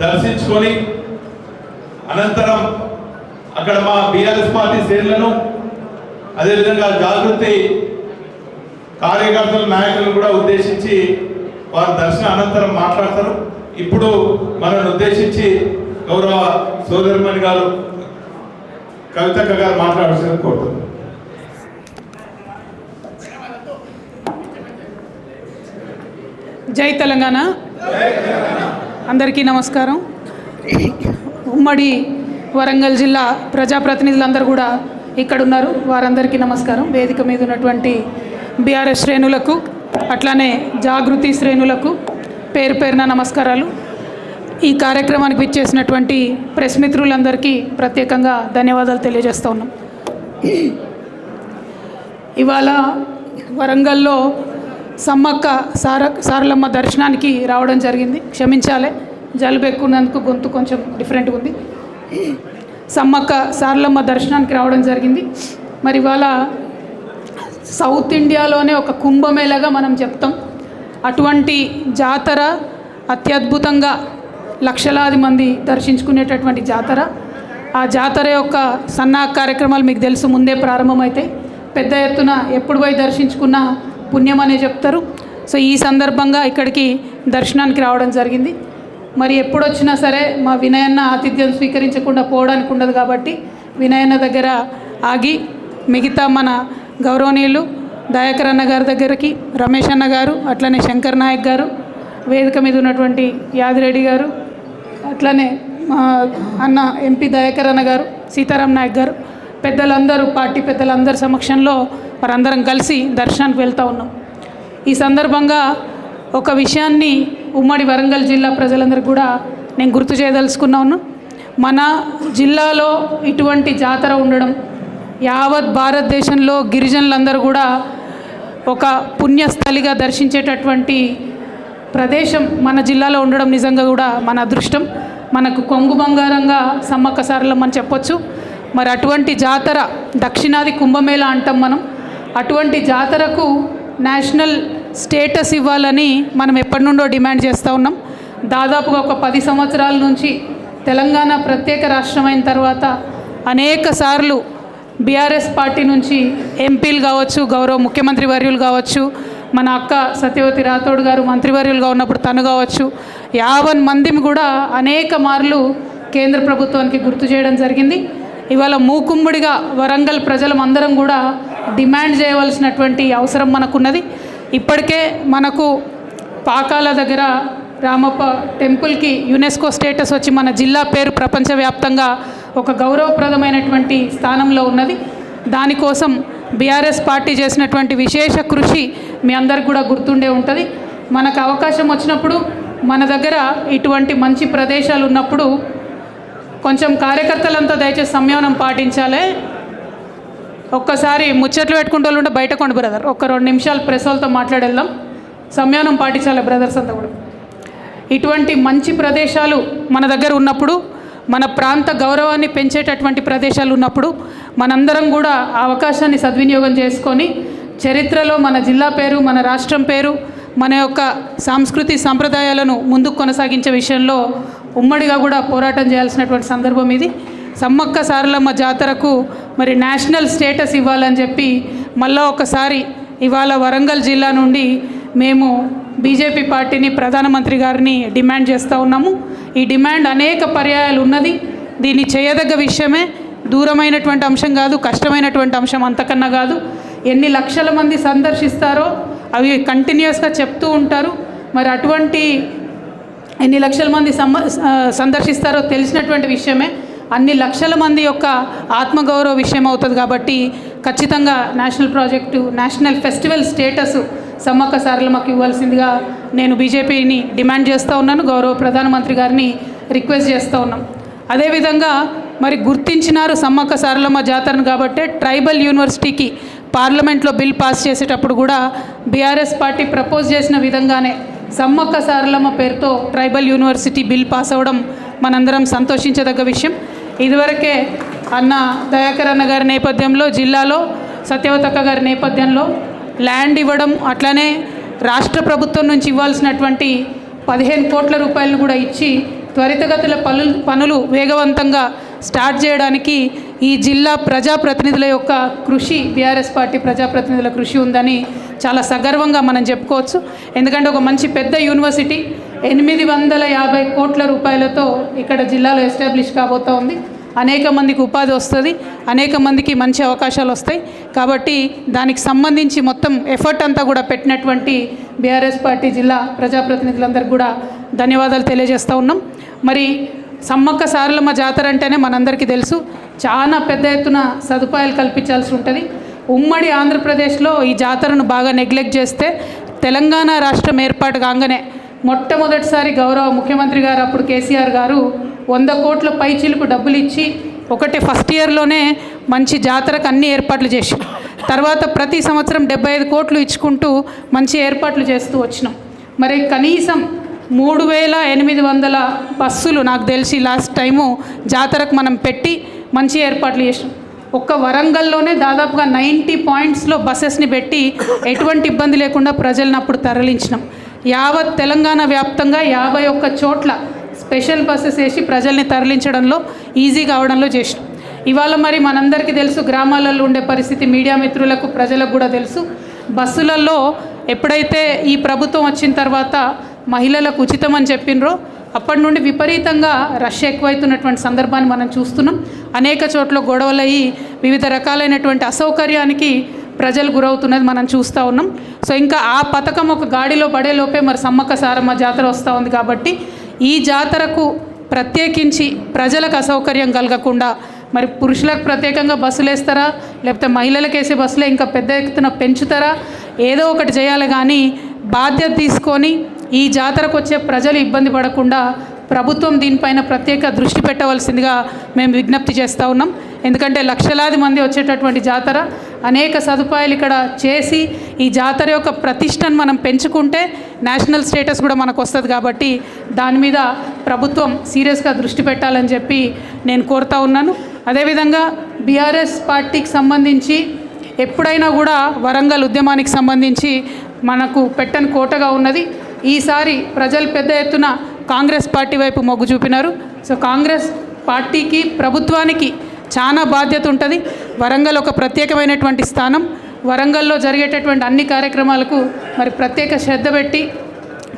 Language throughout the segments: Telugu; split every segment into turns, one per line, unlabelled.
దర్శించుకొని అనంతరం అక్కడ మా బీఆర్ఎస్ పార్టీ శ్రేణులను అదేవిధంగా జాగృతి కార్యకర్తల నాయకులను కూడా ఉద్దేశించి వారు దర్శన అనంతరం మాట్లాడతారు. ఇప్పుడు మనల్ని ఉద్దేశించి గౌరవ సోదరిమణి గారు కవితక్క గారు మాట్లాడాల్సింది కోరుతున్నాను
జై తెలంగాణ. అందరికీ నమస్కారం. ఉమ్మడి వరంగల్ జిల్లా ప్రజాప్రతినిధులందరూ కూడా ఇక్కడ ఉన్నారు వారందరికీ నమస్కారం. వేదిక మీద ఉన్నటువంటి బీఆర్ఎస్ శ్రేణులకు అట్లానే జాగృతి శ్రేణులకు పేరు పేరున నమస్కారాలు. ఈ కార్యక్రమానికి విచ్చేసినటువంటి ప్రెస్ మిత్రులందరికీ ప్రత్యేకంగా ధన్యవాదాలు తెలియజేస్తూ ఉన్నాం. ఇవాళ వరంగల్లో సమ్మక్క సార సారలమ్మ దర్శనానికి రావడం జరిగింది. క్షమించాలి. జలుబు ఎక్కున్నందుకు గొంతు కొంచెం డిఫరెంట్గా ఉంది. సమ్మక్క సారలమ్మ దర్శనానికి రావడం జరిగింది. మరి ఇవాళ సౌత్ ఇండియాలోనే ఒక కుంభమేళగా మనం చెప్తాం. అటువంటి జాతర అత్యద్భుతంగా లక్షలాది మంది దర్శించుకునేటటువంటి జాతర. ఆ జాతర యొక్క సన్నా కార్యక్రమాలు మీకు తెలుసు ముందే ప్రారంభమవుతాయి పెద్ద ఎత్తున ఎప్పుడు పోయి దర్శించుకున్నా పుణ్యం అనే చెప్తారు. సో ఈ సందర్భంగా ఇక్కడికి దర్శనానికి రావడం జరిగింది. మరి ఎప్పుడొచ్చినా సరే మా వినయన్న ఆతిథ్యం స్వీకరించకుండా పోవడానికి ఉండదు కాబట్టి వినయన్న దగ్గర ఆగి మిగతా మన గౌరవనీయులు దయాకర్ అన్న గారి దగ్గరికి రమేష్ అన్న గారు అట్లనే శంకర్ నాయక్ గారు వేదిక మీద ఉన్నటువంటి యాదిరెడ్డి గారు అట్లనే మా అన్న ఎంపీ దయాకర్ అన్న గారు సీతారాం నాయక్ గారు పెద్దలందరూ పార్టీ పెద్దలందరి సమక్షంలో వారందరం కలిసి దర్శనానికి వెళ్తూ ఉన్నాం. ఈ సందర్భంగా ఒక విషయాన్ని ఉమ్మడి వరంగల్ జిల్లా ప్రజలందరికీ కూడా నేను గుర్తు చేయదలుచుకున్నాను మన జిల్లాలో ఇటువంటి జాతర ఉండడం యావత్ భారతదేశంలో గిరిజనులందరూ కూడా ఒక పుణ్యస్థలిగా దర్శించేటటువంటి ప్రదేశం మన జిల్లాలో ఉండడం నిజంగా కూడా మన అదృష్టం. మనకు కొంగు బంగారంగా సమ్మక్క సార్లు మనం చెప్పొచ్చు. మరి అటువంటి జాతర దక్షిణాది కుంభమేళ అంటాం మనం. అటువంటి జాతరకు నేషనల్ స్టేటస్ ఇవ్వాలని మనం ఎప్పటి నుండో డిమాండ్ చేస్తూ ఉన్నాం. దాదాపుగా ఒక పది సంవత్సరాల నుంచి తెలంగాణ ప్రత్యేక రాష్ట్రమైన తర్వాత అనేక సార్లు బీఆర్ఎస్ పార్టీ నుంచి ఎంపీలు కావచ్చు గౌరవ ముఖ్యమంత్రి వర్యులు కావచ్చు మన అక్క సత్యవతి రాథోడ్ గారు మంత్రివర్యులుగా ఉన్నప్పుడు తను కావచ్చు యావన్ మందిని కూడా అనేక మార్లు కేంద్ర ప్రభుత్వానికి గుర్తు చేయడం జరిగింది. ఇవాళ మూకుమ్ముడిగా వరంగల్ ప్రజలం అందరం కూడా డిమాండ్ చేయవలసినటువంటి అవసరం మనకున్నది. ఇప్పటికే మనకు పాకాల దగ్గర రామప్ప టెంపుల్కి యునెస్కో స్టేటస్ వచ్చి మన జిల్లా పేరు ప్రపంచవ్యాప్తంగా ఒక గౌరవప్రదమైనటువంటి స్థానంలో ఉన్నది. దానికోసం బీఆర్ఎస్ పార్టీ చేసినటువంటి విశేష కృషి మీ అందరికి కూడా గుర్తుండే ఉంటుంది. మనకు అవకాశం వచ్చినప్పుడు మన దగ్గర ఇటువంటి మంచి ప్రదేశాలు ఉన్నప్పుడు కొంచెం కార్యకర్తలంతా దయచేసి సంయమనం పాటించాలి. ఒక్కసారి ముచ్చట్లు పెట్టుకుంటూ ఉంటే బయట కొండ బ్రదర్. ఒక రెండు నిమిషాలు ప్రెస్ వాళ్ళతో మాట్లాడేద్దాం. సంయమనం పాటించాలి బ్రదర్స్ అంతా కూడా. ఇటువంటి మంచి ప్రదేశాలు మన దగ్గర ఉన్నప్పుడు మన ప్రాంత గౌరవాన్ని పెంచేటటువంటి ప్రదేశాలు ఉన్నప్పుడు మనందరం కూడా ఆ అవకాశాన్ని సద్వినియోగం చేసుకొని చరిత్రలో మన జిల్లా పేరు మన రాష్ట్రం పేరు మన యొక్క సాంస్కృతి సాంప్రదాయాలను ముందుకు కొనసాగించే విషయంలో ఉమ్మడిగా కూడా పోరాటం చేయాల్సినటువంటి సందర్భం ఇది. సమ్మక్క సారలమ్మ జాతరకు మరి నేషనల్ స్టేటస్ ఇవ్వాలని చెప్పి మళ్ళా ఒకసారి ఇవాళ వరంగల్ జిల్లా నుండి మేము బీజేపీ పార్టీని ప్రధానమంత్రి గారిని డిమాండ్ చేస్తూ ఉన్నాము. ఈ డిమాండ్ అనేక పర్యాయాలు ఉన్నది. దీన్ని చేయదగ్గ విషయమే. దూరమైనటువంటి అంశం కాదు కష్టమైనటువంటి అంశం అంతకన్నా కాదు. ఎన్ని లక్షల మంది సందర్శిస్తారో అవి కంటిన్యూస్గా చెప్తూ ఉంటారు. మరి అటువంటి ఎన్ని లక్షల మంది సమ సందర్శిస్తారో తెలిసినటువంటి విషయమే. అన్ని లక్షల మంది యొక్క ఆత్మగౌరవ విషయం అవుతుంది కాబట్టి ఖచ్చితంగా national project national festival status Sammakka సారలమ్మకి ఇవ్వాల్సిందిగా నేను బీజేపీని డిమాండ్ చేస్తూ ఉన్నాను. గౌరవ ప్రధానమంత్రి గారిని రిక్వెస్ట్ చేస్తూ ఉన్నాం. అదేవిధంగా మరి గుర్తించినారు సమ్మక్క సారలమ్మ జాతరను కాబట్టే ట్రైబల్ యూనివర్సిటీకి పార్లమెంట్లో బిల్ పాస్ చేసేటప్పుడు కూడా బీఆర్ఎస్ పార్టీ ప్రపోజ్ చేసిన విధంగానే సమ్మక్క సారలమ్మ పేరుతో ట్రైబల్ యూనివర్సిటీ బిల్ పాస్ అవ్వడం మనందరం సంతోషించదగ్గ విషయం. ఇదివరకే అన్న దయాకర్ అన్న గారి నేపథ్యంలో జిల్లాలో సత్యవతక్క గారి నేపథ్యంలో ల్యాండ్ ఇవ్వడం అట్లానే రాష్ట్ర ప్రభుత్వం నుంచి ఇవ్వాల్సినటువంటి పదిహేను కోట్ల రూపాయలను కూడా ఇచ్చి త్వరితగతుల పనులు పనులు వేగవంతంగా స్టార్ట్ చేయడానికి ఈ జిల్లా ప్రజాప్రతినిధుల యొక్క కృషి బీఆర్ఎస్ పార్టీ ప్రజాప్రతినిధుల కృషి ఉందని చాలా సగర్వంగా మనం చెప్పుకోవచ్చు. ఎందుకంటే ఒక మంచి పెద్ద యూనివర్సిటీ ఎనిమిది వందల యాభై కోట్ల రూపాయలతో ఇక్కడ జిల్లాలో ఎస్టాబ్లిష్ కాబోతూ ఉంది. అనేక మందికి ఉపాధి వస్తుంది అనేక మందికి మంచి అవకాశాలు వస్తాయి. కాబట్టి దానికి సంబంధించి మొత్తం ఎఫర్ట్ అంతా కూడా పెట్టినటువంటి బీఆర్ఎస్ పార్టీ జిల్లా ప్రజాప్రతినిధులందరికీ కూడా ధన్యవాదాలు తెలియజేస్తూ ఉన్నాం. మరి సమ్మక్క సారలమ్మ జాతర అంటేనే మనందరికీ తెలుసు. చాలా పెద్ద ఎత్తున సదుపాయాలు కల్పించాల్సి ఉంటుంది. ఉమ్మడి ఆంధ్రప్రదేశ్లో ఈ జాతరను బాగా నెగ్లెక్ట్ చేస్తే తెలంగాణ రాష్ట్రం ఏర్పాటు కాగానే మొట్టమొదటిసారి గౌరవ ముఖ్యమంత్రి గారు అప్పుడు కేసీఆర్ గారు వంద కోట్ల పైచీలకు డబ్బులు ఇచ్చి ఒకటే ఫస్ట్ ఇయర్లోనే మంచి జాతరకు అన్ని ఏర్పాట్లు చేసి తర్వాత ప్రతి సంవత్సరం డెబ్బై ఐదు కోట్లు ఇచ్చుకుంటూ మంచి ఏర్పాట్లు చేస్తూ వచ్చినాం. మరి కనీసం మూడు వేల ఎనిమిది వందల బస్సులు నాకు తెలిసి లాస్ట్ టైము జాతరకు మనం పెట్టి మంచి ఏర్పాట్లు చేసినాం. ఒక్క వరంగల్లోనే దాదాపుగా నైంటీ పాయింట్స్లో బస్సెస్ని పెట్టి ఎటువంటి ఇబ్బంది లేకుండా ప్రజలను అప్పుడు తరలించినాం. యావత్ తెలంగాణ వ్యాప్తంగా యాభై ఒక్క చోట్ల స్పెషల్ బస్సెస్ వేసి ప్రజల్ని తరలించడంలో ఈజీ కావడంలో చేసినాం. ఇవాళ మరి మనందరికీ తెలుసు గ్రామాలలో ఉండే పరిస్థితి మీడియా మిత్రులకు ప్రజలకు కూడా తెలుసు. బస్సులలో ఎప్పుడైతే ఈ ప్రభుత్వం వచ్చిన తర్వాత మహిళలకు ఉచితం అని చెప్పినరో అప్పటి నుండి విపరీతంగా రష్ ఎక్కువైతున్నటువంటి సందర్భాన్ని మనం చూస్తున్నాం. అనేక చోట్ల గొడవలయ్యి వివిధ రకాలైనటువంటి అసౌకర్యానికి ప్రజలు గురవుతున్నది మనం చూస్తూ ఉన్నాం. సో ఇంకా ఆ పథకం ఒక గాడిలో పడేలోపే మరి సమ్మక్క సారమ్మ జాతర వస్తూ ఉంది కాబట్టి ఈ జాతరకు ప్రత్యేకించి ప్రజలకు అసౌకర్యం కలగకుండా మరి పురుషులకు ప్రత్యేకంగా బస్సులు వేస్తారా? లేకపోతే మహిళలకు వేసే బస్సులే ఇంకా పెద్ద ఎత్తున పెంచుతారా? ఏదో ఒకటి చేయాలి కానీ బాధ్యత తీసుకొని ఈ జాతరకు వచ్చే ప్రజలు ఇబ్బంది పడకుండా ప్రభుత్వం దీనిపైన ప్రత్యేక దృష్టి పెట్టవలసిందిగా మేము విజ్ఞప్తి చేస్తూ ఉన్నాం. ఎందుకంటే లక్షలాది మంది వచ్చేటటువంటి జాతర అనేక సదుపాయాలు ఇక్కడ చేసి ఈ జాతర యొక్క ప్రతిష్టను మనం పెంచుకుంటే నేషనల్ స్టేటస్ కూడా మనకు వస్తుంది కాబట్టి దాని మీద ప్రభుత్వం సీరియస్గా దృష్టి పెట్టాలని చెప్పి నేను కోరుతా ఉన్నాను. అదేవిధంగా బీఆర్ఎస్ పార్టీకి సంబంధించి ఎప్పుడైనా కూడా వరంగల్ ఉద్యమానికి సంబంధించి మనకు పెట్టని కోటగా ఉన్నది. ఈసారి ప్రజలు పెద్ద ఎత్తున కాంగ్రెస్ పార్టీ వైపు మొగ్గు చూపినారు. సో కాంగ్రెస్ పార్టీకి ప్రభుత్వానికి చాలా బాధ్యత ఉంటుంది. వరంగల్ ఒక ప్రత్యేకమైనటువంటి స్థానం. వరంగల్లో జరిగేటటువంటి అన్ని కార్యక్రమాలకు మరి ప్రత్యేక శ్రద్ధ పెట్టి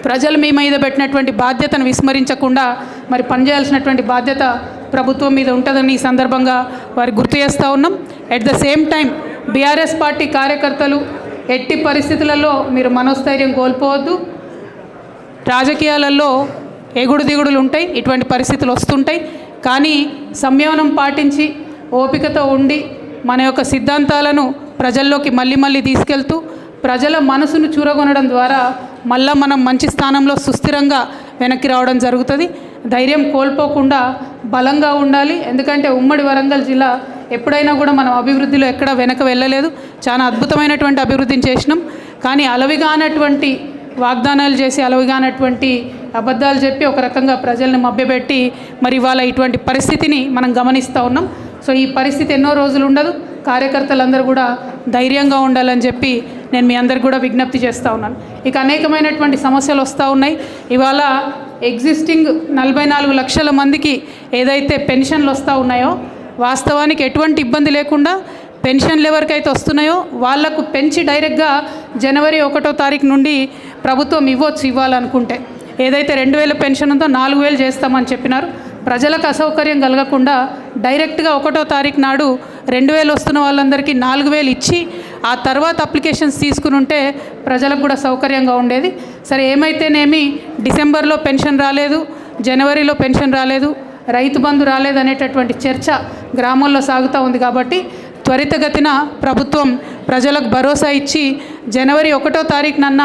ప్రజలు మీ మీద పెట్టినటువంటి బాధ్యతను విస్మరించకుండా మరి పనిచేయాల్సినటువంటి బాధ్యత ప్రభుత్వం మీద ఉంటుందని ఈ సందర్భంగా వారి గుర్తు చేస్తూ ఉన్నాం. At the same time BRS party కార్యకర్తలు ఎట్టి పరిస్థితులలో మీరు మనోస్థైర్యం కోల్పోవద్దు. రాజకీయాలలో ఎగుడు దిగుడులు ఉంటాయి ఇటువంటి పరిస్థితులు వస్తుంటాయి. కానీ సంయమనం పాటించి ఓపికతో ఉండి మన యొక్క సిద్ధాంతాలను ప్రజల్లోకి మళ్ళీ మళ్ళీ తీసుకెళ్తూ ప్రజల మనసును చూరగొనడం ద్వారా మళ్ళా మనం మంచి స్థానంలో సుస్థిరంగా వెనక్కి రావడం జరుగుతుంది. ధైర్యం కోల్పోకుండా బలంగా ఉండాలి. ఎందుకంటే ఉమ్మడి వరంగల్ జిల్లా ఎప్పుడైనా కూడా మనం అభివృద్ధిలో ఎక్కడ వెనక వెళ్ళలేదు. చాలా అద్భుతమైనటువంటి అభివృద్ధిని చేసినాం. కానీ అలవిగానటువంటి వాగ్దానాలు చేసి అలవిగానటువంటి అబద్ధాలు చెప్పి ఒక రకంగా ప్రజల్ని మభ్యపెట్టి మరి ఇవాళ ఇటువంటి పరిస్థితిని మనం గమనిస్తూ ఉన్నాం. సో ఈ పరిస్థితి ఎన్నో రోజులు ఉండదు. కార్యకర్తలందరూ కూడా ధైర్యంగా ఉండాలని చెప్పి నేను మీ అందరికి కూడా విజ్ఞప్తి చేస్తూ ఉన్నాను. ఇక అనేకమైనటువంటి సమస్యలు వస్తూ ఉన్నాయి. ఇవాళ ఎగ్జిస్టింగ్ నలభై నాలుగు లక్షల మందికి ఏదైతే పెన్షన్లు వస్తూ ఉన్నాయో వాస్తవానికి ఎటువంటి ఇబ్బంది లేకుండా పెన్షన్లు ఎవరికైతే వస్తున్నాయో వాళ్ళకు పెంచి డైరెక్ట్గా జనవరి ఒకటో తారీఖు నుండి ప్రభుత్వం ఇవ్వచ్చు ఇవ్వాలనుకుంటే. ఏదైతే రెండు వేల పెన్షన్ ఉందో నాలుగు వేలు చేస్తామని చెప్పినారు. ప్రజలకు అసౌకర్యం కలగకుండా డైరెక్ట్గా ఒకటో తారీఖు నాడు రెండు వేలు వస్తున్న వాళ్ళందరికీ నాలుగు వేలు ఇచ్చి ఆ తర్వాత అప్లికేషన్స్ తీసుకుని ఉంటే ప్రజలకు కూడా సౌకర్యంగా ఉండేది. సరే ఏమైతేనేమి? డిసెంబర్లో పెన్షన్ రాలేదు జనవరిలో పెన్షన్ రాలేదు రైతు బంధు రాలేదనేటటువంటి చర్చ గ్రామాల్లో సాగుతూ ఉంది కాబట్టి త్వరితగతిన ప్రభుత్వం ప్రజలకు భరోసా ఇచ్చి జనవరి ఒకటో తారీఖునన్న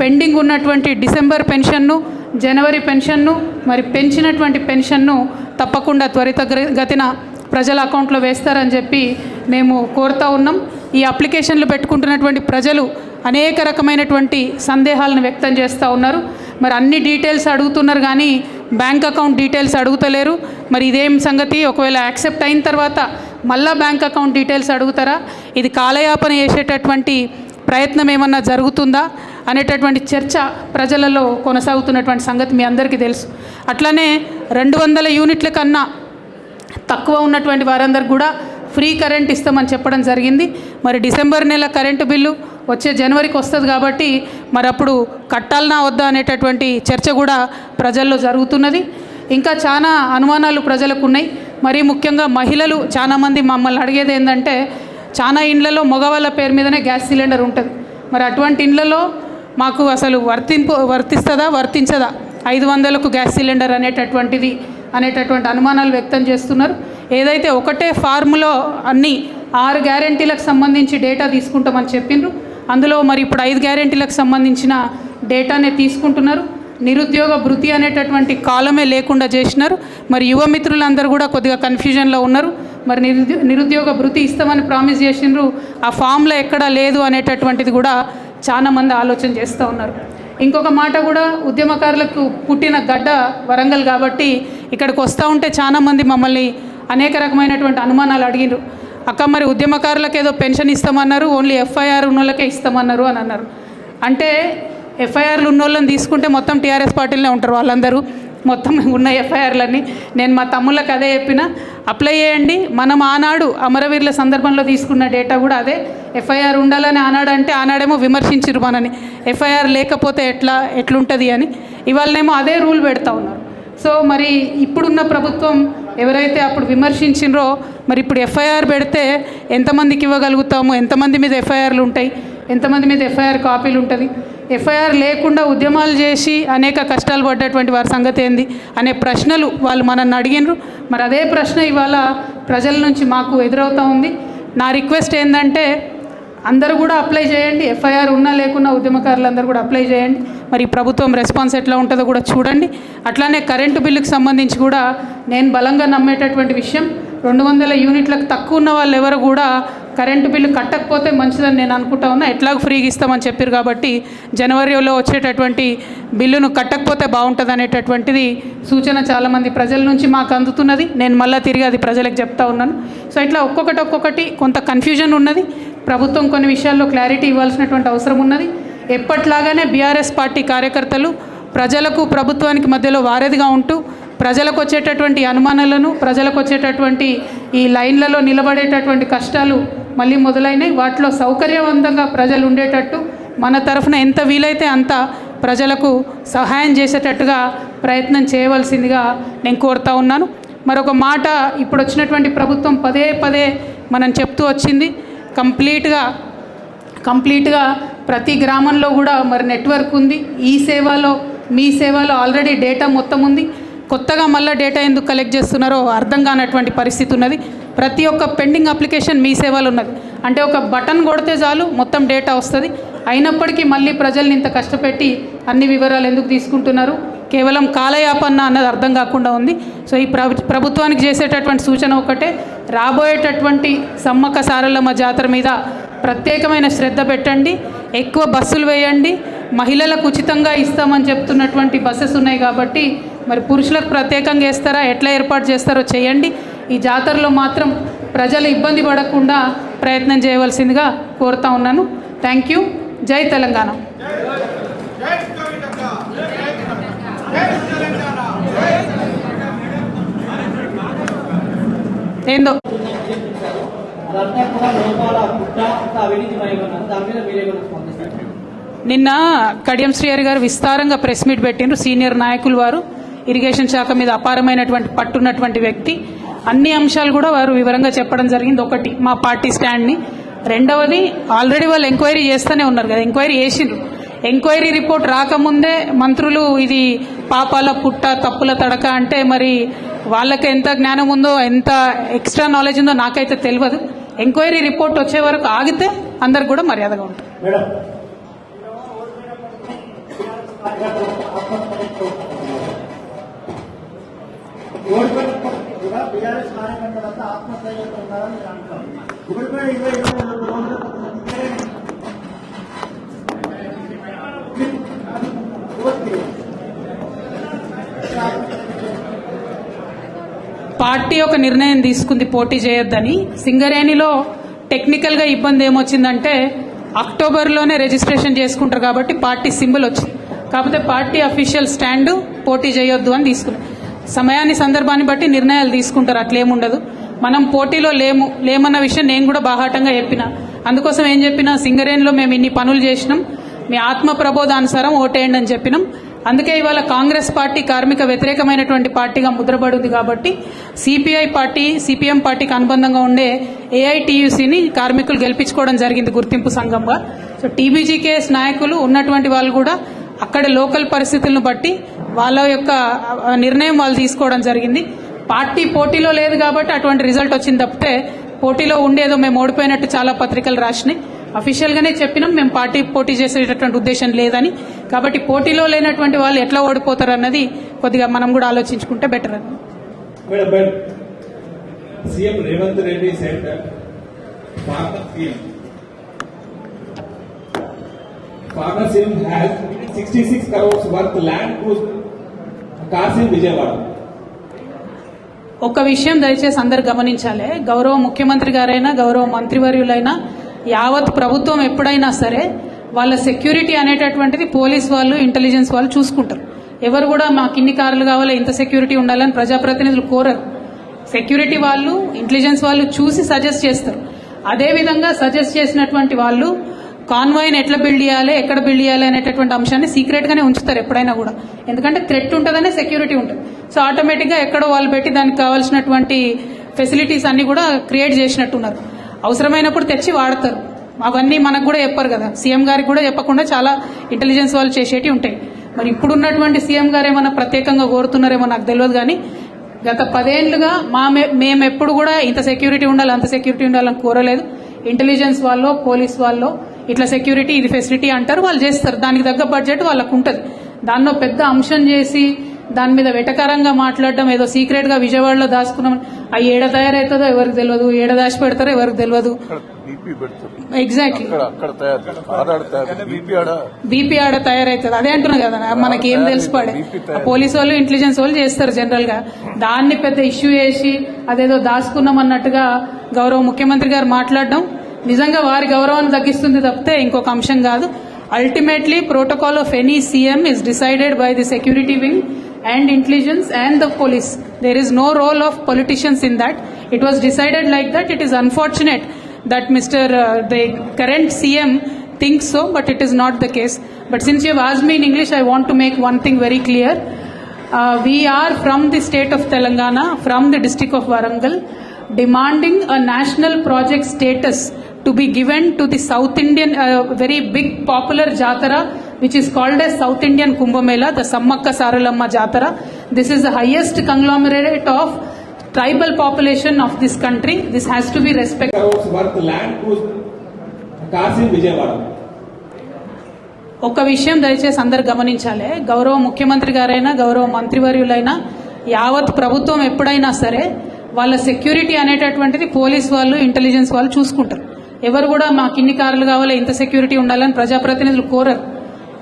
పెండింగ్ ఉన్నటువంటి డిసెంబర్ పెన్షన్ను జనవరి పెన్షన్ను మరి పెంచినటువంటి పెన్షన్ను తప్పకుండా త్వరితగతిన ప్రజల అకౌంట్లో వేస్తారని చెప్పి మేము కోరుతా ఉన్నాం. ఈ అప్లికేషన్లు పెట్టుకుంటున్నటువంటి ప్రజలు అనేక రకమైనటువంటి సందేహాలను వ్యక్తం చేస్తూ ఉన్నారు. మరి అన్ని డీటెయిల్స్ అడుగుతున్నారు కానీ బ్యాంక్ అకౌంట్ డీటెయిల్స్ అడుగుతలేరు. మరి ఇదేం సంగతి? ఒకవేళ యాక్సెప్ట్ అయిన తర్వాత మళ్ళా బ్యాంక్ అకౌంట్ డీటెయిల్స్ అడుగుతారా? ఇది కాలయాపన చేసేటటువంటి ప్రయత్నం ఏమన్నా జరుగుతుందా? అనేటటువంటి చర్చ ప్రజలలో కొనసాగుతున్నటువంటి సంగతి మీ అందరికీ తెలుసు. అట్లానే రెండు వందల యూనిట్ల కన్నా తక్కువ ఉన్నటువంటి వారందరికి కూడా ఫ్రీ కరెంట్ ఇస్తామని చెప్పడం జరిగింది. మరి డిసెంబర్ నెల కరెంటు బిల్లు వచ్చే జనవరికి వస్తుంది కాబట్టి మరి అప్పుడు కట్టాలనా వద్దా అనేటటువంటి చర్చ కూడా ప్రజల్లో జరుగుతున్నది. ఇంకా చాలా అనుమానాలు ప్రజలకు ఉన్నాయి మరీ ముఖ్యంగా మహిళలు చాలామంది మమ్మల్ని అడిగేది ఏంటంటే చాలా ఇండ్లలో మగవాళ్ళ పేరు మీదనే గ్యాస్ సిలిండర్ ఉంటుంది. మరి అటువంటి ఇండ్లలో మాకు అసలు వర్తింపు వర్తిస్తుందా వర్తించదా? ఐదు వందలకు గ్యాస్ సిలిండర్ అనేటటువంటిది అనేటటువంటి అనుమానాలు వ్యక్తం చేస్తున్నారు. ఏదైతే ఒకటే ఫార్ములో అన్ని ఆరు గ్యారెంటీలకు సంబంధించి డేటా తీసుకుంటామని చెప్పిండ్రు. అందులో మరి ఇప్పుడు ఐదు గ్యారెంటీలకు సంబంధించిన డేటానే తీసుకుంటున్నారు. నిరుద్యోగ భృతి అనేటటువంటి కాలమే లేకుండా చేసినారు. మరి యువ మిత్రులందరూ కూడా కొద్దిగా కన్ఫ్యూజన్లో ఉన్నారు. మరి నిరుద్యో నిరుద్యోగ భృతి ఇస్తామని ప్రామిస్ చేసిండ్రు. ఆ ఫామ్లో ఎక్కడా లేదు అనేటటువంటిది కూడా చాలామంది ఆలోచన చేస్తూ ఉన్నారు. ఇంకొక మాట కూడా ఉద్యమకారులకు పుట్టిన గడ్డ వరంగల్ కాబట్టి ఇక్కడికి వస్తూ ఉంటే చాలామంది మమ్మల్ని అనేక రకమైనటువంటి అనుమానాలు అడిగినారు అక్క మరి ఉద్యమకారులకు ఏదో పెన్షన్ ఇస్తామన్నారు ఓన్లీ ఎఫ్ఐఆర్ ఉన్న వాళ్ళకే ఇస్తామన్నారు అని అన్నారు. అంటే ఎఫ్ఐఆర్లు ఉన్న వాళ్ళని తీసుకుంటే మొత్తం టీఆర్ఎస్ పార్టీలోనే ఉంటారు వాళ్ళందరూ. మొత్తం ఉన్న ఎఫ్ఐఆర్లన్నీ. నేను మా తమ్ముళ్ళకి అదే చెప్పిన అప్లై చేయండి. మనం ఆనాడు అమరవీరుల సందర్భంలో తీసుకున్న డేటా కూడా అదే. ఎఫ్ఐఆర్ ఉండాలని ఆనాడు అంటే ఆనాడేమో విమర్శించారు మనని. ఎఫ్ఐఆర్ లేకపోతే ఎట్లా ఎట్లుంటుంది అని. ఇవాళనేమో అదే రూల్ పెడతా ఉన్నారు. సో మరి ఇప్పుడున్న ప్రభుత్వం ఎవరైతే అప్పుడు విమర్శించిండ్రో మరి ఇప్పుడు ఎఫ్ఐఆర్ పెడితే ఎంతమందికి ఇవ్వగలుగుతాము? ఎంతమంది మీద ఎఫ్ఐఆర్లు ఉంటాయి? ఎంతమంది మీద ఎఫ్ఐఆర్ కాపీలు ఉంటుంది? ఎఫ్ఐఆర్ లేకుండా ఉద్యమాలు చేసి అనేక కష్టాలు పడ్డటువంటి వారి సంగతి ఏంది? అనే ప్రశ్నలు వాళ్ళు మనల్ని అడిగినరు. మరి అదే ప్రశ్న ఇవాళ ప్రజల నుంచి మాకు ఎదురవుతూ ఉంది. నా రిక్వెస్ట్ ఏంటంటే అందరూ కూడా అప్లై చేయండి. ఎఫ్ఐఆర్ ఉన్నా లేకున్నా ఉద్యమకారులందరూ కూడా అప్లై చేయండి. మరి ప్రభుత్వం రెస్పాన్స్ ఎట్లా ఉంటుందో కూడా చూడండి. అట్లానే కరెంటు బిల్లుకి సంబంధించి కూడా నేను బలంగా నమ్మేటటువంటి విషయం రెండు వందల యూనిట్లకు తక్కువ ఉన్న వాళ్ళు ఎవరు కూడా కరెంటు బిల్లు కట్టకపోతే మంచిదని నేను అనుకుంటా ఉన్నా. ఎట్లాగో ఫ్రీగా ఇస్తామని చెప్పారు కాబట్టి జనవరిలో వచ్చేటటువంటి బిల్లును కట్టకపోతే బాగుంటుంది అనేటటువంటిది సూచన చాలామంది ప్రజల నుంచి మాకు అందుతున్నది. నేను మళ్ళీ తిరిగి అది ప్రజలకు చెప్తా ఉన్నాను. సో ఇట్లా ఒక్కొక్కటి ఒక్కొక్కటి కొంత కన్ఫ్యూజన్ ఉన్నది. ప్రభుత్వం కొన్ని విషయాల్లో క్లారిటీ ఇవ్వాల్సినటువంటి అవసరం ఉన్నది. ఎప్పట్లాగానే బీఆర్ఎస్ పార్టీ కార్యకర్తలు ప్రజలకు ప్రభుత్వానికి మధ్యలో వారధిగా ఉంటూ ప్రజలకు వచ్చేటటువంటి అనుమానాలను ప్రజలకు వచ్చేటటువంటి ఈ లైన్లలో నిలబడేటటువంటి కష్టాలు మళ్ళీ మొదలైనవి వాటిలో సౌకర్యవంతంగా ప్రజలు ఉండేటట్టు మన తరఫున ఎంత వీలైతే అంత ప్రజలకు సహాయం చేసేటట్టుగా ప్రయత్నం చేయవలసిందిగా నేను కోరుతా ఉన్నాను. మరొక మాట ఇప్పుడు వచ్చినటువంటి ప్రభుత్వం పదే పదే మనం చెప్తూ వచ్చింది. కంప్లీట్గా కంప్లీట్గా ప్రతి గ్రామంలో కూడా మరి నెట్వర్క్ ఉంది. ఈ సేవలో మీ సేవలో ఆల్రెడీ డేటా మొత్తం ఉంది. కొత్తగా మళ్ళీ డేటా ఎందుకు కలెక్ట్ చేస్తున్నారో అర్థం కానటువంటి పరిస్థితి ఉన్నది. ప్రతి ఒక్క పెండింగ్ అప్లికేషన్ మీ సేవలో ఉన్నది. అంటే ఒక బటన్ కొడితే చాలు మొత్తం డేటా వస్తుంది. అయినప్పటికీ మళ్ళీ ప్రజల్ని ఇంత కష్టపెట్టి అన్ని వివరాలు ఎందుకు తీసుకుంటున్నారు? కేవలం కాలయాపన్న అన్నది అర్థం కాకుండా ఉంది. సో ఈ ప్రభు ప్రభుత్వానికి చేసేటటువంటి సూచన ఒకటే రాబోయేటటువంటి సమ్మక్క సారలమ్మ జాతర మీద ప్రత్యేకమైన శ్రద్ధ పెట్టండి ఎక్కువ బస్సులు వేయండి మహిళలకు ఉచితంగా ఇస్తామని చెప్తున్నటువంటి బస్సెస్ ఉన్నాయి కాబట్టి మరి పురుషులకు ప్రత్యేకంగా వేస్తారా ఎట్లా ఏర్పాటు చేస్తారో చేయండి. ఈ జాతరలో మాత్రం ప్రజలు ఇబ్బంది పడకుండా ప్రయత్నం చేయవలసిందిగా కోరుతా ఉన్నాను. Thank you. జై తెలంగాణ ఏందో
అదంతా కూడా లోపాల పుట్ట అంతా అవినీతిమై ఉన్నది దాని మీద మీరేమైనా ఏందో?
నిన్న కడియం శ్రీహరి గారు విస్తారంగా ప్రెస్ మీట్ పెట్టిండ్రు. సీనియర్ నాయకులు వారు ఇరిగేషన్ శాఖ మీద అపారమైనటువంటి పట్టున్నటువంటి వ్యక్తి. అన్ని అంశాలు కూడా వారు వివరంగా చెప్పడం జరిగింది. ఒకటి మా పార్టీ స్టాండ్ని. రెండవది ఆల్రెడీ వాళ్ళు ఎంక్వైరీ చేస్తూనే ఉన్నారు కదా ఎంక్వైరీ చేసిండ్రు. ఎంక్వైరీ రిపోర్ట్ రాకముందే మంత్రులు ఇది పాపాల పుట్ట తప్పుల తడక అంటే మరి వాళ్ళకి ఎంత జ్ఞానం ఉందో ఎంత ఎక్స్ట్రా నాలెడ్జ్ ఉందో నాకైతే తెలియదు. ఎంక్వైరీ రిపోర్ట్ వచ్చే వరకు ఆగితే అందరికి కూడా మర్యాదగా ఉంటుంది.
ఉన్నారని
పార్టీ ఒక నిర్ణయం తీసుకుంది పోటీ చేయొద్దని. సింగరేణిలో టెక్నికల్గా ఇబ్బంది ఏమొచ్చిందంటే అక్టోబర్లోనే రిజిస్ట్రేషన్ చేసుకుంటారు కాబట్టి పార్టీ సింబల్ వచ్చింది. కాకపోతే పార్టీ అఫీషియల్ స్టాండ్ పోటీ చేయొద్దు అని తీసుకున్నారు. సమయాన్ని సందర్భాన్ని బట్టి నిర్ణయాలు తీసుకుంటారు అట్లేముండదు. మనం పోటీలో లేము లేమన్న విషయం నేను కూడా బాహాటంగా చెప్పిన. అందుకోసం ఏం చెప్పినా సింగరేణిలో మేము ఇన్ని పనులు చేసినాం మీ ఆత్మ ప్రబోధానుసారం ఓటేయండి అని చెప్పినాం. అందుకే ఇవాళ కాంగ్రెస్ పార్టీ కార్మిక వ్యతిరేకమైనటువంటి పార్టీగా ముద్రపడింది కాబట్టి సిపిఐ పార్టీ సిపిఎం పార్టీకి అనుబంధంగా ఉండే ఏఐటియుసిని కార్మికులు గెలిపించుకోవడం జరిగింది గుర్తింపు సంఘంగా. సో టీబీజీకేఎస్ నాయకులు ఉన్నటువంటి వాళ్ళు కూడా అక్కడ లోకల్ పరిస్థితులను బట్టి వాళ్ళ యొక్క నిర్ణయం వాళ్ళు తీసుకోవడం జరిగింది. పార్టీ పోటీలో లేదు కాబట్టి అటువంటి రిజల్ట్ వచ్చింది తప్పితే పోటీలో ఉండేదో మేము ఓడిపోయినట్టు చాలా పత్రికలు రాసినాయి. అఫీషియల్ గానే చెప్పినాం మేము పార్టీ పోటీ చేసేటటువంటి ఉద్దేశం లేదని. కాబట్టి పోటీలో లేనటువంటి వాళ్ళు ఎట్లా ఓడిపోతారు అన్నది కొద్దిగా మనం కూడా ఆలోచించుకుంటే బెటర్ అని
Madam, but CM Revanth Reddy said that farmer CM, farmer CM has 66 crores worth land to cars in Vijayawada.
ఒక విషయం దయచేసి అందరు గమనించాలి. గౌరవ ముఖ్యమంత్రి గారైనా గౌరవ మంత్రివర్యులైనా యావత్ ప్రభుత్వం ఎప్పుడైనా సరే వాళ్ళ సెక్యూరిటీ అనేటటువంటిది పోలీస్ వాళ్ళు ఇంటెలిజెన్స్ వాళ్ళు చూసుకుంటారు. ఎవరు కూడా మాకు ఇన్ని కార్లు కావాలి ఇంత సెక్యూరిటీ ఉండాలని ప్రజాప్రతినిధులు కోరరు. సెక్యూరిటీ వాళ్ళు ఇంటెలిజెన్స్ వాళ్ళు చూసి సజెస్ట్ చేస్తారు. అదేవిధంగా సజెస్ట్ చేసినటువంటి వాళ్ళు కాన్వాయ్ని ఎట్లా బిల్డ్ చేయాలి ఎక్కడ బిల్డ్ చేయాలి అనేటటువంటి అంశాన్ని సీక్రెట్గానే ఉంచుతారు ఎప్పుడైనా కూడా. ఎందుకంటే థ్రెట్ ఉంటుందనే సెక్యూరిటీ ఉంటుంది. సో ఆటోమేటిక్గా ఎక్కడో వాళ్ళు పెట్టి దానికి కావాల్సినటువంటి ఫెసిలిటీస్ అన్ని కూడా క్రియేట్ చేసినట్టున్నారు. అవసరమైనప్పుడు తెచ్చి వాడతారు. అవన్నీ మనకు కూడా చెప్పరు కదా. సీఎం గారికి కూడా చెప్పకుండా చాలా ఇంటెలిజెన్స్ వాళ్ళు చేసేటివి ఉంటాయి. మరి ఇప్పుడున్నటువంటి సీఎం గారు ఏమైనా ప్రత్యేకంగా కోరుతున్నారేమో నాకు తెలియదు కానీ గత పదేళ్ళుగా మా మే- మేము ఎప్పుడు కూడా ఇంత సెక్యూరిటీ ఉండాలి అంత సెక్యూరిటీ ఉండాలని కోరలేదు. ఇంటెలిజెన్స్ వాళ్ళు పోలీస్ వాళ్ళు ఇట్లా సెక్యూరిటీ ఇది ఫెసిలిటీ అంటారు వాళ్ళు చేస్తారు. దానికి తగ్గ బడ్జెట్ వాళ్ళకు ఉంటుంది దానిలో పెద్ద అంశం చేసి దాని మీద వెటకారంగా మాట్లాడడం ఏదో సీక్రెట్గా విజయవాడలో దాచుకున్నాం. ఆ ఏడ తయారవుతుందో ఎవరికి తెలియదు ఏడ దాచి పెడతారో ఎవరికి తెలియదు ఎగ్జాక్ట్లీ
బీపీ ఆడ
తయారవుతుంది అదే అంటున్నా కదా మనకి ఏం తెలుసు పడే. ఆ పోలీసు వాళ్ళు ఇంటెలిజెన్స్ వాళ్ళు చేస్తారు జనరల్గా దాన్ని పెద్ద ఇష్యూ చేసి అదేదో దాచుకున్నాం అన్నట్టుగా గౌరవ ముఖ్యమంత్రి గారు మాట్లాడడం నిజంగా వారి గౌరవాన్ని తగ్గిస్తుంది తప్పితే ఇంకొక అంశం కాదు. Ultimately protocol of any CM is decided by the security wing and intelligence and the police. There is no role of politicians in that. It was decided like that. It is unfortunate that Mr. Uh, the current CM thinks so, but it is not the case. But since you have asked me in English, I want to make one thing very clear. Uh, we are from the state of Telangana, from the district of Warangal, demanding a national project status to be given to the South Indian, uh, very big popular Jatara which is called as South Indian Kumbh Mela the Sammakka Saralamma Jatara this is the highest conglomerate of tribal population of
this country this has to be respect
ఒక విషయం దయచేసి అందరు గమనించాలి. గౌరవ ముఖ్యమంత్రి గారైనా గౌరవ మంత్రివర్యులైనా యావత్ ప్రభుత్వం ఎప్పుడైనా సరే వాళ్ళ సెక్యూరిటీ అనేటటువంటిది పోలీస్ వాళ్ళు ఇంటెలిజెన్స్ వాళ్ళు చూసుకుంటారు. ఎవరు కూడా మాకు ఇన్ని కార్లు కావాలి ఇంత సెక్యూరిటీ ఉండాలని ప్రజాప్రతినిధులు కోరరు.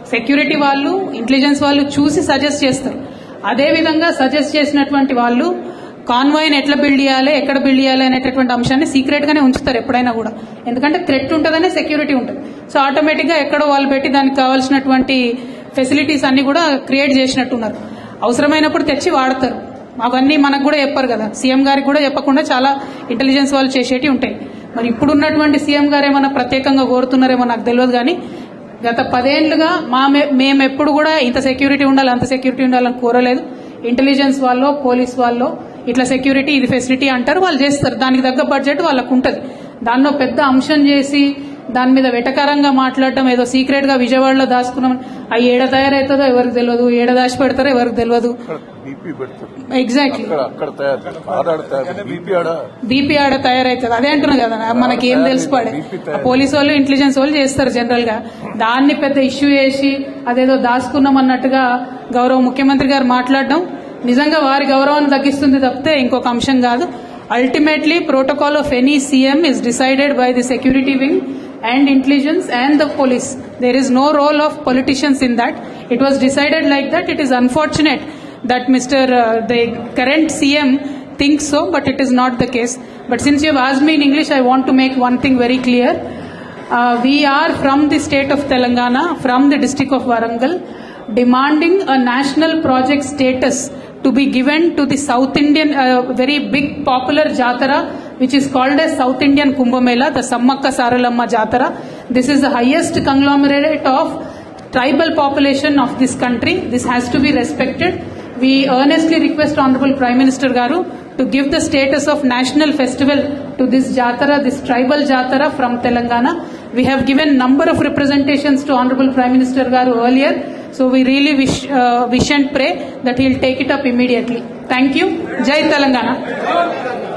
సెక్యూరిటీ వాళ్ళు ఇంటెలిజెన్స్ వాళ్ళు చూసి సజెస్ట్ చేస్తారు. అదేవిధంగా సజెస్ట్ చేసినటువంటి వాళ్ళు కాన్వాయ్ని ఎట్లా బిల్డ్ చేయాలి ఎక్కడ బిల్డ్ చేయాలి అనేటటువంటి అంశాన్ని సీక్రెట్గానే ఉంచుతారు ఎప్పుడైనా కూడా. ఎందుకంటే థ్రెట్ ఉంటుందనే సెక్యూరిటీ ఉంటుంది. సో ఆటోమేటిక్గా ఎక్కడో వాళ్ళు పెట్టి దానికి కావాల్సినటువంటి ఫెసిలిటీస్ అన్ని కూడా క్రియేట్ చేసినట్టున్నారు. అవసరమైనప్పుడు తెచ్చి వాడతారు. అవన్నీ మనకు కూడా చెప్పరు కదా. సీఎం గారికి కూడా చెప్పకుండా చాలా ఇంటెలిజెన్స్ వాళ్ళు చేసేటివి ఉంటాయి. మరి ఇప్పుడున్నటువంటి సీఎం గారు ఏమన్నా ప్రత్యేకంగా కోరుతున్నారేమో నాకు తెలియదు కానీ గత పదేళ్ళుగా మా మేము ఎప్పుడు కూడా ఇంత సెక్యూరిటీ ఉండాలి అంత సెక్యూరిటీ ఉండాలని కోరలేదు. ఇంటెలిజెన్స్ వాళ్ళు పోలీస్ వాళ్ళు ఇట్లా సెక్యూరిటీ ఇది ఫెసిలిటీ అంటారు వాళ్ళు చేస్తారు. దానికి తగ్గ బడ్జెట్ వాళ్ళకు ఉంటుంది దానిలో పెద్ద అంశం చేసి దాని మీద వెటకారంగా మాట్లాడడం ఏదో సీక్రెట్గా విజయవాడలో దాచుకున్నాం. ఆ ఏడ తయారవుతుందో ఎవరికి తెలియదు ఏడ దాచి పెడతారో ఎవరికి తెలియదు ఎగ్జాక్ట్లీ
బీపీ ఆడ?
తయారవుతుంది అదే అంటున్నా కదా మనకి ఏం తెలుసు పడే. ఆ పోలీసు వాళ్ళు ఇంటెలిజెన్స్ వాళ్ళు చేస్తారు జనరల్గా. దాన్ని పెద్ద ఇష్యూ చేసి అదేదో దాచుకున్నాం అన్నట్టుగా గౌరవ ముఖ్యమంత్రి గారు మాట్లాడడం నిజంగా వారి గౌరవాన్ని తగ్గిస్తుంది తప్పితే ఇంకొక అంశం కాదు. Ultimately protocol of any CM is decided by the security wing and intelligence and the police. There is no role of politicians in that. It was decided like that. It is unfortunate that Mr. Uh, the current CM thinks so, but it is not the case. But since you have asked me in English, I want to make one thing very clear. Uh, we are from the state of Telangana, from the district of Warangal, demanding a national project status to be given to the South Indian, uh, very big popular Jatara which is called as South Indian Kumbh Mela, the Sammakka Saralamma Jatara. This is the highest conglomerate of tribal population of this country. This has to be respected. We earnestly request Honorable Prime Minister Garu to give the status of national festival to this Jatara, this tribal Jatara from Telangana. We have given number of representations to Honorable Prime Minister Garu earlier. So we really wish, uh, wish and pray that he will take it up immediately. Thank you. Jai Telangana.